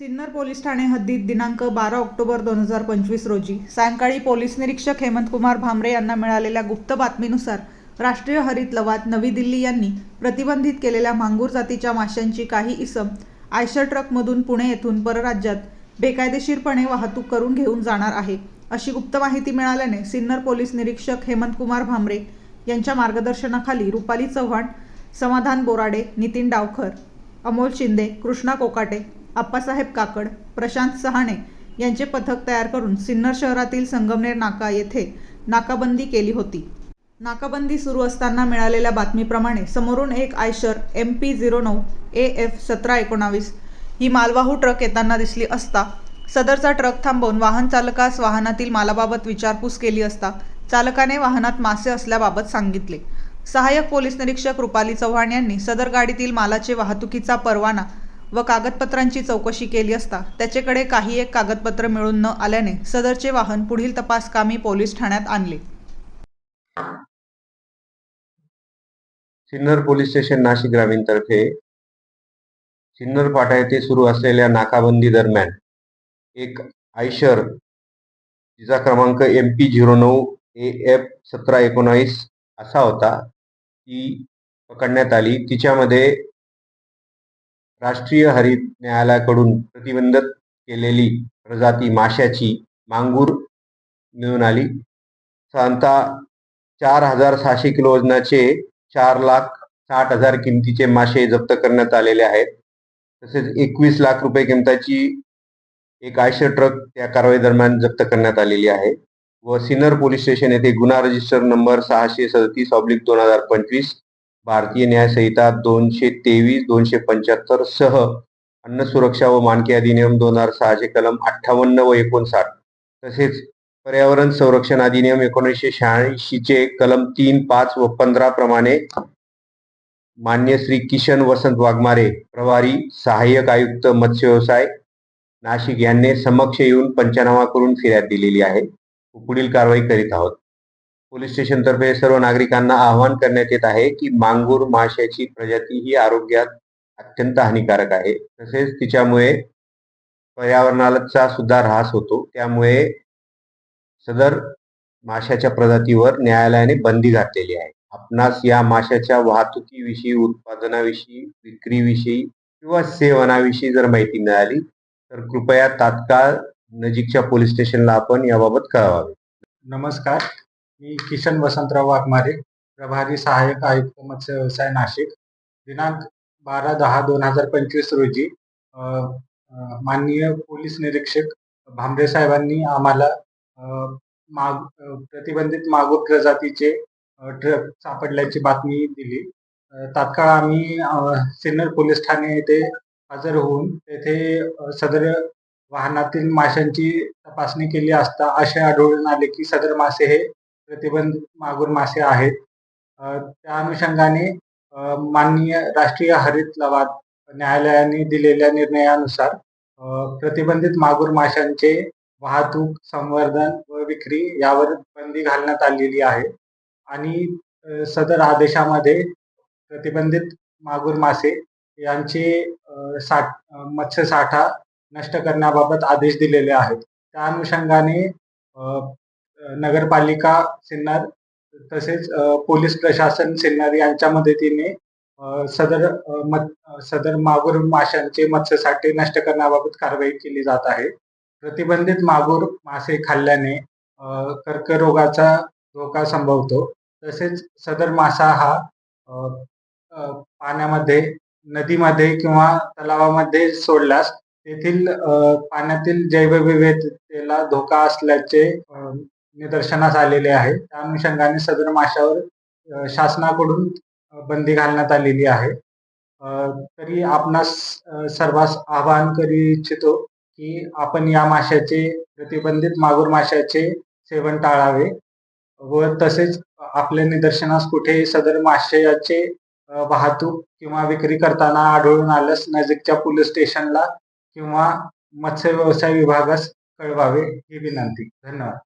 Sinnar police Thane हद्दीत दिनांक बारा ऑक्टोबर दोन हजार पंचवीस रोजी सायंकाळी पोलीस निरीक्षक हेमंतकुमार भामरे यांना मिळालेल्या गुप्त बातमीनुसार राष्ट्रीय हरित लवाद नवी दिल्ली यांनी प्रतिबंधित केलेल्या मांगूर जातीच्या माशांची काही इसम आयशर ट्रकमधून पुणे येथून परराज्यात बेकायदेशीरपणे वाहतूक करून घेऊन जाणार आहे अशी गुप्त माहिती मिळाल्याने सिन्नर पोलीस निरीक्षक हेमंतकुमार भामरे यांच्या मार्गदर्शनाखाली रुपाली चव्हाण समाधान बोराडे नितीन डावखर अमोल शिंदे कृष्णा कोकाटे आप्पासाहेब काकड प्रशांत सहाणे यांचे पथक तयार करून सिन्नर शहरातील संगमनेर नाका येथे नाकाबंदी केली होती. नाकाबंदी सुरू असताना मिळालेल्या बातमीप्रमाणे समोरून एक आयशर एम पी झिरो नऊ ए एफ सतरा एकोणावीस ही मालवाहू ट्रक येताना दिसली असता सदरचा ट्रक थांबवून वाहन चालकास वाहनातील मालाबाबत विचारपूस केली असता चालकाने वाहनात मासे असल्याबाबत सांगितले. सहाय्यक पोलीस निरीक्षक रुपाली चव्हाण यांनी सदर गाडीतील मालाचे वाहतुकीचा परवाना व कागदपत्रांची चौकशी केली असता त्याच्याकडे काही एक कागदपत्र मिळून न आल्याने सदरचे वाहन पुढील तपास कामी पोलीस ठाण्यात आणले. सिन्नर पोलीस स्टेशन नाशिक ग्रामीण तर्फे सिन्नर फाटा येथे सुरू असलेल्या नाकाबंदी दरम्यान एक आयशर तिचा क्रमांक एम पी झिरो नऊ ए एफ सतरा एकोणावीस असा होता ती पकडण्यात आली. तिच्यामध्ये राष्ट्रीय हरित न्यायालयाकडून प्रतिबंधित केलेली प्रजाती माशाची मांगूर मिळून आली. साधारणतः चार हजार सहाशे किलो वजनाचे चार लाख साठ हजार किमतीचे मासे जप्त करण्यात आलेले आहेत. तसेच एकवीस लाख रुपये किमताची एक आयशर ट्रक त्या कारवाई दरम्यान जप्त करण्यात आलेली आहे. व सिन्नर पोलीस स्टेशन येथे गुन्हा रजिस्टर नंबर सहाशे सदतीस ऑब्लिक दोन हजार पंचवीस भारतीय न्यायसंहिता दोनशे तेवीस दोनशे पंच्याहत्तर सह अन्न सुरक्षा व मानके अधिनियम दोन हजार सहाचे कलम अठ्ठावन्न व एकोणसाठ तसेच पर्यावरण संरक्षण अधिनियम एकोणीसशे शहाऐंशीचे कलम तीन पाच व पंधरा प्रमाणे मान्य श्री किशन वसंत वाघमारे प्रभारी सहाय्यक आयुक्त मत्स्य व्यवसाय नाशिक यांनी समक्ष येऊन पंचनामा करून फिर्याद दिलेली आहे. पुढील कारवाई करीत आहोत. पोलीस स्टेशनतर्फे सर्व नागरिकांना आवाहन करण्यात येत आहे की मांगूर माशाची प्रजाती ही आरोग्यात अत्यंत हानिकारक आहे. तसेच तिच्यामुळे पर्यावरणाचा सुद्धा ऱ्हास होतो. त्यामुळे सदर माशाच्या प्रजातीवर न्यायालयाने बंदी घातलेली आहे. आपणास या माशाच्या वाहतुकीविषयी उत्पादनाविषयी विक्रीविषयी किंवा सेवनाविषयी जर माहिती मिळाली तर कृपया तात्काळ नजीकच्या पोलीस स्टेशनला आपण याबाबत कळवावे. नमस्कार. मी किशन वसंतराव वाघमारे प्रभारी सहाय्यक आयुक्त मत्स्य व्यवसाय नाशिक दिनांक बारा दहा दोन हजार पंचवीस रोजी माननीय पोलीस निरीक्षक भांबरे साहेबांनी आम्हाला माग प्रतिबंधित मागूर प्रजातीचे ट्रक सापडल्याची बातमी दिली. तात्काळ आम्ही सिन्नर पोलीस ठाणे येथे हजर होऊन तेथे सदर वाहनातील माशांची तपासणी केली असता असे आढळून आले की सदर मासे हे प्रतिबंधित मागूर मासे आहेत. त्या अनुषंगाने माननीय राष्ट्रीय हरित लवाद न्यायालयाने दिलेल्या निर्णयानुसार प्रतिबंधित मागूर माशांचे वाहतूक संवर्धन व विक्री यावर बंदी घालण्यात आलेली आहे. आणि सदर आदेशामध्ये प्रतिबंधित मागूर मासे यांचे अ, साठ मत्स्य साठा नष्ट करण्याबाबत आदेश दिलेले आहेत. त्या अनुषंगाने नगरपालिका सिन्नर तसेच पोलीस प्रशासन सिन्नर यांच्या मदतीने सदर मत सदर मागूर माशांचे मत्स्यसाठे नष्ट करण्याबाबत कारवाई केली जात आहे. प्रतिबंधित मागूर मासे खाल्ल्याने कर्करोगाचा धोका संभवतो. तसेच सदर मासा हा पाण्यामध्ये नदीमध्ये किंवा तलावामध्ये सोडल्यास तेथील पाण्यातील जैवविविधतेला धोका असल्याचे निदर्शनास आलेले आहे. त्या अनुषंगाने सदर माशावर शासनाकडून बंदी घालण्यात आलेली आहे. तरी आपणास सर्वांस आवाहन करू इच्छितो की आपण या माशाचे प्रतिबंधित मागूर माशाचे सेवन टाळावे व तसेच आपल्या निदर्शनास कुठे सदर माशाचे वाहतूक किंवा विक्री करताना आढळून आल्यास नजीकच्या पोलीस स्टेशनला किंवा मत्स्य व्यवसाय विभागास कळवावे ही विनंती. धन्यवाद.